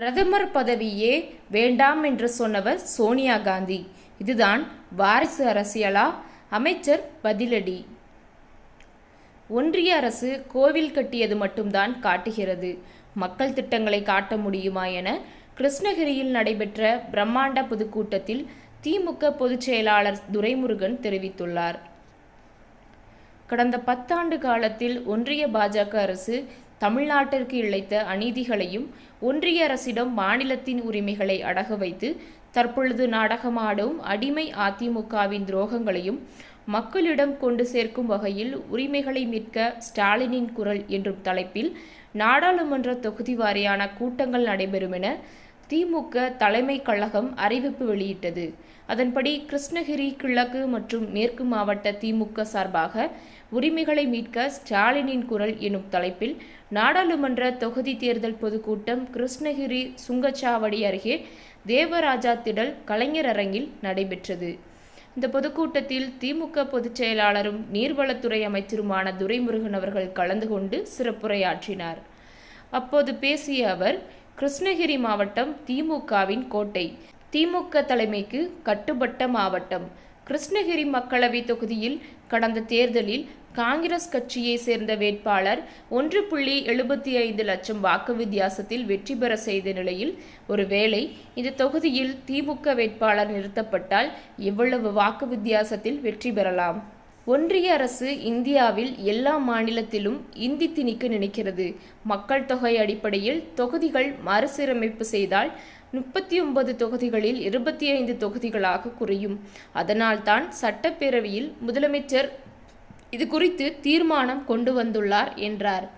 பிரதமர் பதவியே வேண்டாம் என்று சொன்னவர் சோனியா காந்தி. இதுதான் வாரிசு அரசியலா? அமைச்சர் பதிலடி. ஒன்றிய அரசு கோவில் கட்டியது மட்டும்தான் காட்டுகிறது. மக்கள் திட்டங்களை காட்ட முடியுமா என கிருஷ்ணகிரியில் நடைபெற்ற பிரம்மாண்ட பொதுக்கூட்டத்தில் திமுக பொதுச் செயலாளர் துரைமுருகன் தெரிவித்துள்ளார். கடந்த பத்தாண்டு காலத்தில் ஒன்றிய பாஜக அரசு தமிழ்நாட்டிற்கு இழைத்த அநீதிகளையும் ஒன்றிய அரசிடம் மாநிலத்தின் உரிமைகளை அடக வைத்து தற்பொழுது நாடகமாடும் அடிமை அதிமுகவின் துரோகங்களையும் மக்களிடம் கொண்டு சேர்க்கும் வகையில் உரிமைகளை மீட்க ஸ்டாலினின் குரல் என்றும் தலைப்பில் நாடாளுமன்ற தொகுதி வாரியான கூட்டங்கள் நடைபெறும் என திமுக தலைமை கழகம் அறிவிப்பு வெளியிட்டது. அதன்படி கிருஷ்ணகிரி கிழக்கு மற்றும் மேற்கு மாவட்ட திமுக சார்பாக உரிமைகளை மீட்க ஸ்டாலினின் குரல் எனும் தலைப்பில் நாடாளுமன்ற தொகுதி தேர்தல் பொதுக்கூட்டம் கிருஷ்ணகிரி சுங்கச்சாவடி அருகே தேவராஜா திடல் கலைஞர் அரங்கில் நடைபெற்றது. இந்த பொதுக்கூட்டத்தில் திமுக பொதுச் செயலாளரும் நீர்வளத்துறை அமைச்சருமான துரைமுருகன் அவர்கள் கலந்து கொண்டு சிறப்புரையாற்றினார். அப்போது பேசிய அவர் கிருஷ்ணகிரி மாவட்டம் திமுகவின் கோட்டை. திமுக தலைமைக்கு கட்டுப்பட்ட மாவட்டம். கிருஷ்ணகிரி மக்களவை தொகுதியில் கடந்த தேர்தலில் காங்கிரஸ் கட்சியை சேர்ந்த வேட்பாளர் ஒன்று புள்ளி எழுபத்தி ஐந்து லட்சம் வாக்கு வித்தியாசத்தில் வெற்றி பெற செய்த நிலையில் ஒருவேளை இந்த தொகுதியில் திமுக வேட்பாளர் நிறுத்தப்பட்டால் எவ்வளவு வாக்கு வித்தியாசத்தில் வெற்றி பெறலாம்? ஒன்றிய அரசு இந்தியாவில் எல்லா மாநிலத்திலும் இந்தி திணிக்க நினைக்கிறது. மக்கள் தொகை அடிப்படையில் தொகுதிகள் மறுசீரமைப்பு செய்தால் முப்பத்தி ஒன்பது தொகுதிகளில் இருபத்தி ஐந்து தொகுதிகளாக குறையும். அதனால்தான் சட்டப்பேரவையில் முதலமைச்சர் இது குறித்து தீர்மானம் கொண்டு வந்துள்ளார் என்றார்.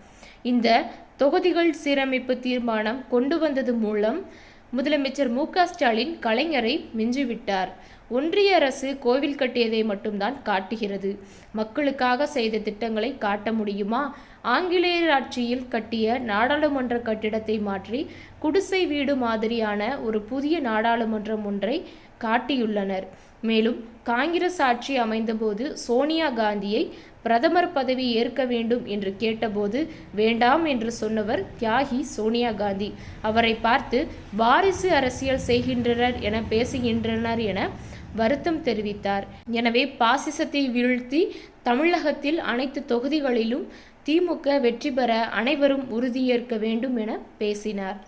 இந்த தொகுதிகள் சீரமைப்பு தீர்மானம் கொண்டு வந்தது மூலம் முதலமைச்சர் மு க ஸ்டாலின் கலைஞரை மிஞ்சிவிட்டார். ஒன்றிய அரசு கோவில் கட்டியதை மட்டும்தான் காட்டுகிறது. மக்களுக்காக செய்த திட்டங்களை காட்ட முடியுமா? ஆங்கிலேயர் ஆட்சியில் கட்டிய நாடாளுமன்ற கட்டிடத்தை மாற்றி குடிசை வீடு மாதிரியான ஒரு புதிய நாடாளுமன்றம் ஒன்றை காட்டியுள்ளனர். மேலும் காங்கிரஸ் ஆட்சி அமைந்தபோது சோனியா காந்தியை பிரதமர் பதவி ஏற்க வேண்டும் என்று கேட்டபோது வேண்டாம் என்று சொன்னவர் தியாகி சோனியா காந்தி. அவரை பார்த்து வாரிசு அரசியல் செய்கின்றனர் என பேசுகின்றனர் என வருத்தம் தெரிவித்தார். எனவே பாசிசத்தை வீழ்த்தி தமிழகத்தில் அனைத்து தொகுதிகளிலும் திமுக வெற்றி பெற அனைவரும் உறுதியேற்க வேண்டும் என பேசினார்.